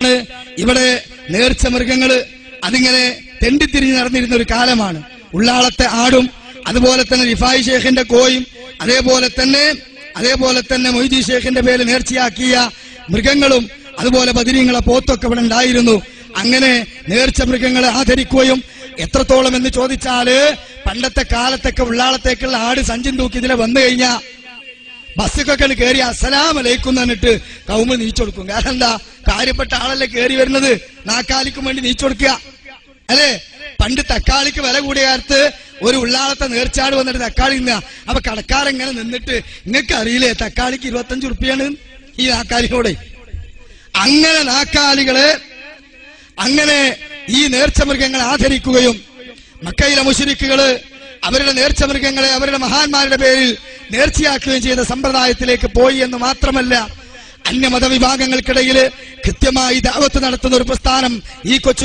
എന്താണ് ഇവിടെ നേർച്ച മൃഗങ്ങൾ അതിങ്ങനെ തെണ്ടിത്തിരിഞ്ഞ് നടന്നിരുന്ന ഒരു കാലമാണ്. ഉള്ളാളത്തെ ആടും അതുപോലെ തന്നെ റിഫായി ഷേഖിന്റെ കോയും അതേപോലെ തന്നെ അതേപോലെ തന്നെ മൊയ്തി ഷേഖിന്റെ പേര് നേർച്ചയാക്കിയ മൃഗങ്ങളും അതുപോലെ ബദിരീങ്ങളെ പോത്തൊക്കെ ഇവിടെ ഉണ്ടായിരുന്നു. അങ്ങനെ നേർച്ച മൃഗങ്ങളെ ആദരിക്കുകയും എത്രത്തോളം എന്ന് ചോദിച്ചാൽ പണ്ടത്തെ കാലത്തൊക്കെ ഉള്ളാളത്തേക്കുള്ള ആട് സഞ്ചിൻ തൂക്കി ഇതിലെ വന്നു കഴിഞ്ഞാ ബസ്സൊക്കെ കയറി അസലാം അലൈക്കും എന്നിട്ട് കൗമ നീച്ചൊടുക്കും കാരണം എന്താ? കാര്യപ്പെട്ട ആളല്ലേ കയറി വരുന്നത്? നാക്കാലിക്കും വേണ്ടി നീച്ചൊടുക്കുക അല്ലേ? പണ്ട് തക്കാളിക്ക് വില കൂടിയ കാലത്ത് ഒരു ഉള്ളാളത്തെ നേർച്ചാട് വന്നിട്ട് തക്കാളി നിന്ന അപ്പൊ കടക്കാരെങ്ങനെ നിന്നിട്ട് നിങ്ങൾക്ക് അറിയില്ലേ തക്കാളിക്ക് ഇരുപത്തഞ്ച് ഉറുപ്പിയാണ് ഈ നാക്കാലിയോടെ. അങ്ങനെ നാക്കാലികൾ അങ്ങനെ ഈ നേർച്ച മൃഗങ്ങളെ ആദരിക്കുകയും മക്കയിലെ മുഷരിക്കുകൾ അവരുടെ നേർച്ച മൃഗങ്ങളെ അവരുടെ മഹാന്മാരുടെ പേരിൽ നേർച്ചയാക്കുകയും ചെയ്യുന്ന സമ്പ്രദായത്തിലേക്ക് പോയി എന്ന് മാത്രമല്ല അന്യ മതവിഭാഗങ്ങൾക്കിടയിൽ കൃത്യമായി ദാവത്ത് നടത്തുന്ന ഒരു പ്രസ്ഥാനം ഈ കൊച്ചു